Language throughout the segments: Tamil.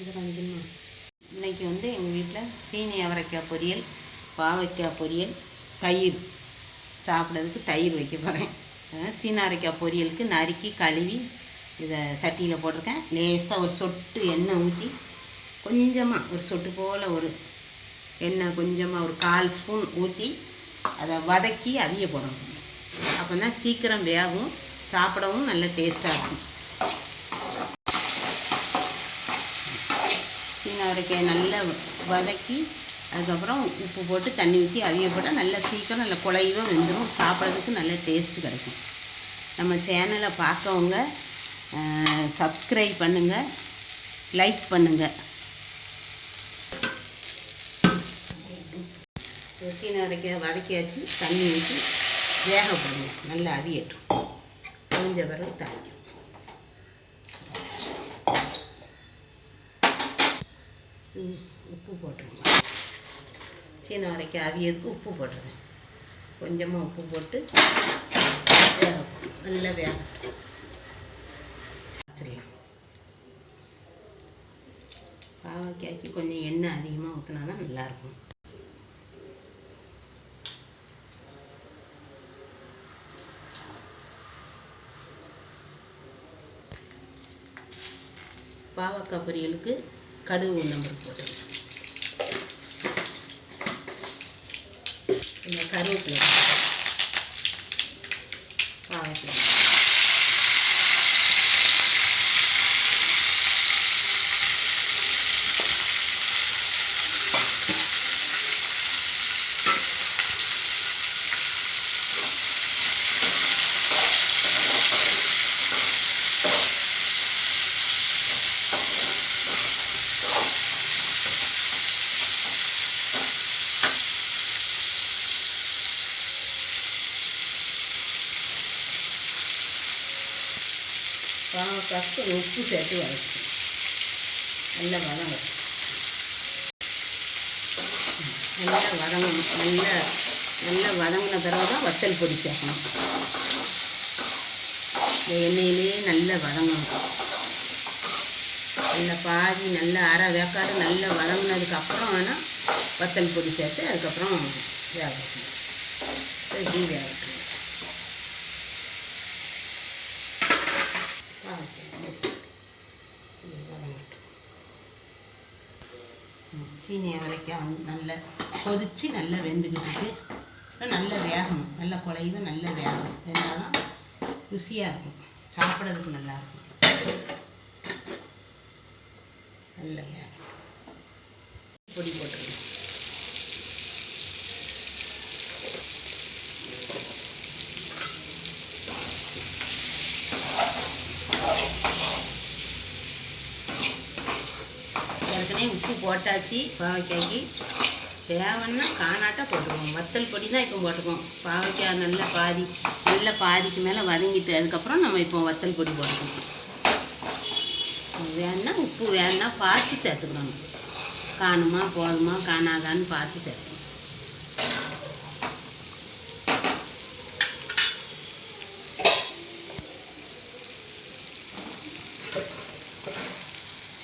இன்றைக்கி இன்னைக்கு வந்து எங்கள் வீட்டில் சீனி அவரைக்காய் பொரியல் பாவைக்காய் பொரியல் தயிர். சாப்பிட்றதுக்கு தயிர் வைக்க போகிறேன் சீன அவரைக்காய் பொரியலுக்கு நறுக்கி கழுவி இதை சட்டியில் போட்டிருக்கேன். லேசாக ஒரு சொட்டு எண்ணெய் ஊற்றி கொஞ்சமாக ஒரு சொட்டு போல் ஒரு எண்ணெய் கொஞ்சமாக ஒரு கால் ஸ்பூன் ஊற்றி அதை வதக்கி அவிய போடணும். அப்போ தான் சீக்கிரம் வேகும் சாப்பிடவும் நல்ல டேஸ்ட்டாக இருக்கும். சீன அவரைக்காய் நல்லா வதக்கி அதுக்கப்புறம் உப்பு போட்டு தண்ணி ஊற்றி அதிக போட்டால் நல்லா சீக்கிரம் நல்லா குழைவாக வெந்துடும் சாப்பிட்றதுக்கு நல்ல டேஸ்ட் கிடைக்கும். நம்ம சேனலை பார்க்கவங்க சப்ஸ்கிரைப் பண்ணுங்கள் லைக் பண்ணுங்கள் சீன வரைக்காய் வதக்கியாச்சு தண்ணி ஊற்றி வேக போடுங்க. நல்லா அவியட்டும் முடிஞ்ச பிறகு தண்ணி ம், உப்பு போட்டுருங்க சீன வரைக்கும் அவியதுக்கு உப்பு போட்டுருங்க கொஞ்சமாக உப்பு போட்டு நல்லா வேகட்டும். வச்சிடலாம். பாவக்காய்க்கு கொஞ்சம் எண்ணெய் அதிகமாக ஊற்றினா தான் நல்லாயிருக்கும். பாவக்காய் பொரியலுக்கு கடுகு உளுந்தம்பருப்பு போட்டுக்கலாம் இந்த கருவேப்பிலை பாவக்காய்க்கு உப்பு சேர்த்து வதக்கணும். நல்லா வதங்கும் நல்லா வதங்கணும். நல்லா நல்லா வதங்கின பிறகு தான் வத்தல் பொடி சேர்க்கணும். இந்த எண்ணெயிலேயே நல்லா வதங்கணும். நல்லா பாதி நல்லா அரை வேக்காடு நல்லா வதங்கினதுக்கு அப்புறம் வேணால் வத்தல் பொடி சேர்த்து அதுக்கப்புறம் வேக வைக்கணும் இப்படி வேக சீனி அவரைக்காய் வந்து நல்லா கொதிச்சு நல்லா வெந்துக்கிட்டு நல்லா வேகணும் நல்லா குழைவு நல்லா வேகணும் வெந்தாலும் ருசியாக இருக்கும். சாப்பிட்றதுக்கு நல்லா இருக்கும் நல்ல வேகம் பொடி போட்டுருங்க. உப்பு போட்டாச்சு பாவைக்காய்க்கு. தேவைன்னா காணாட்டா போட்டுக்குவோம். வத்தல் பொடி தான் இப்போ போட்டுக்குவோம். பாவைக்காய் நல்லா பாதி நல்லா பாதிக்கு மேலே வதங்கிட்டு அதுக்கப்புறம் நம்ம இப்போ வத்தல் பொடி போட்டுக்குவோம். வேணா உப்பு வேணா பார்த்து சேர்த்துக்கணும். காணுமா போதுமா காணாதான்னு பார்த்து சேர்த்து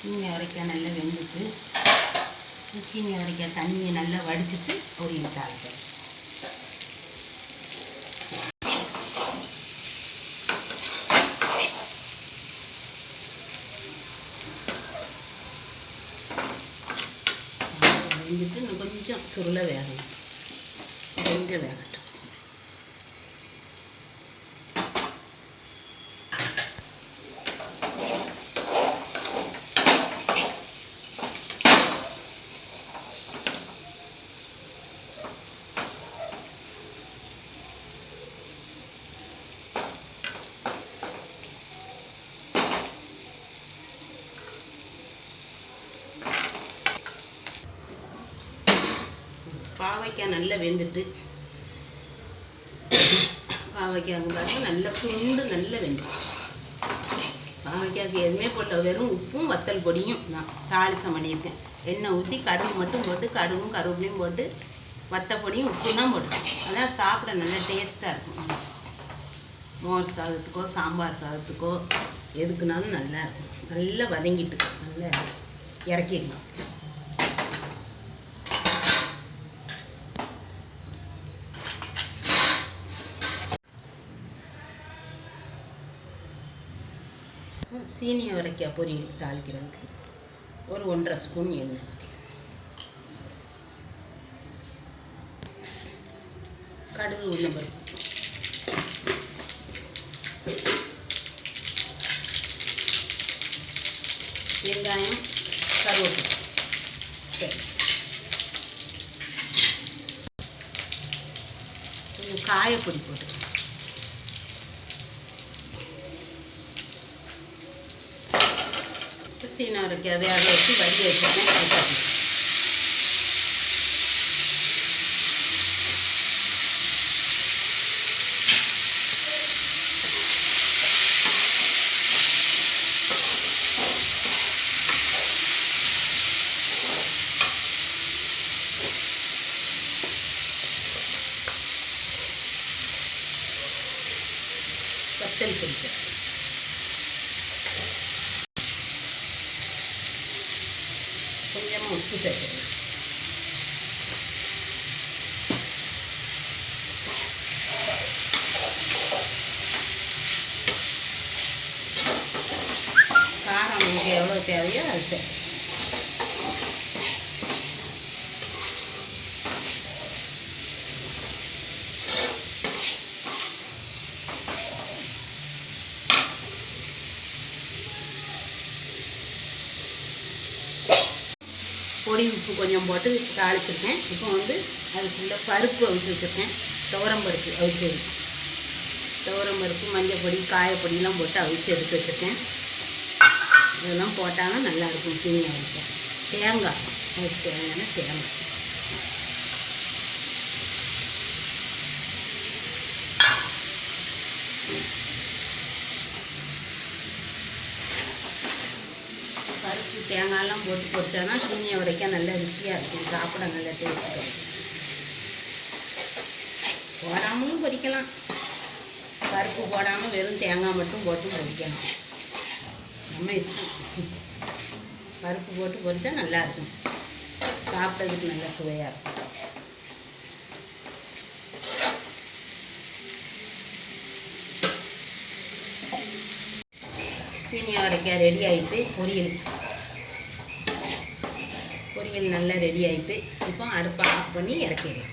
சீனி அவரைக்காய் நல்லா வெந்துட்டு சீனி அவரைக்காய் தண்ணியை நல்லா வடிச்சிட்டு பொரியல் தாளிப்பேன் வெந்துட்டு இன்னும் கொஞ்சம் சுருள வேகணும். கொஞ்சம் வேகட்டும். பாவைக்காய் நல்லா வெந்துட்டு பாவைக்காய் பாருங்க நல்லா சுண்டு நல்லா வெந்து பாவைக்காய்க்கு எதுவுமே போட்ட வெறும் உப்பும் வத்தல் பொடியும் நான் தாளிசம் பண்ணியிருக்கேன் எண்ணெய் ஊற்றி கடுகு மட்டும் போட்டு கடுகும் கருவேப்பிலையும் போட்டு வத்த பொடியும் உப்பு தான் போட்டேன் அதான் சாப்பிட நல்லா டேஸ்ட்டாக இருக்கும். மோர் சாதத்துக்கோ சாம்பார் சாதத்துக்கோ எதுக்குனாலும் நல்லா இருக்கும். நல்லா வதங்கிட்டு நல்லா இறக்கிடலாம். சீனி அவரைக்காய் பொரியல் தாளிக்கிறதுக்கு. ஒரு ஒன்றரை ஸ்பூன் எண்ணெய். கடுகு உளுந்தம்பருப்பு வெங்காயம் கருவேப்பிலை சரி கொஞ்சம் காயப்பொடி போட்டு சீனா இருக்கு அதை அதை வச்சு வடி வச்சுருக்கேன் 不是这个打上一遍了再一 பொடி உப்பு கொஞ்சம் போட்டு தாளிச்சிருக்கேன். இப்போ வந்து அதுக்குள்ளே பருப்பு அவிச்சு வச்சுருக்கேன். துவரம் பருப்பு அவிச்சு துவரம் பருப்பு மஞ்சள் பொடி காயப்பொடியெலாம் போட்டு அவிச்சு எடுத்து வச்சுருக்கேன். இதெல்லாம் போட்டாலும் நல்லாயிருக்கும் சீனி அவிச்சேன் தேங்காய் அதுக்கு தேவையான தேங்காய் பருப்பு தேங்காயெல்லாம் போட்டு பொரிச்சானா சீனியை உடைக்க நல்லா ருசியாக இருக்கும். சாப்பிட நல்ல டேஸ்ட் போடாமலும் பொரிக்கலாம். பருப்பு போடாமல் வெறும் தேங்காய் மட்டும் போட்டு பொரிக்கலாம். நம்ம இஷ்டம். பருப்பு போட்டு பொரிச்சா நல்லாயிருக்கும் சாப்பிட்றதுக்கு நல்லா சுவையாக இருக்கும். சீனி அவரைக்காய் ரெடி ஆகிட்டு பொரியல். பொரியல் நல்லா ரெடி ஆகிட்டு இப்போ அடுப்பை ஆஃப் பண்ணி இறக்கிடலாம்.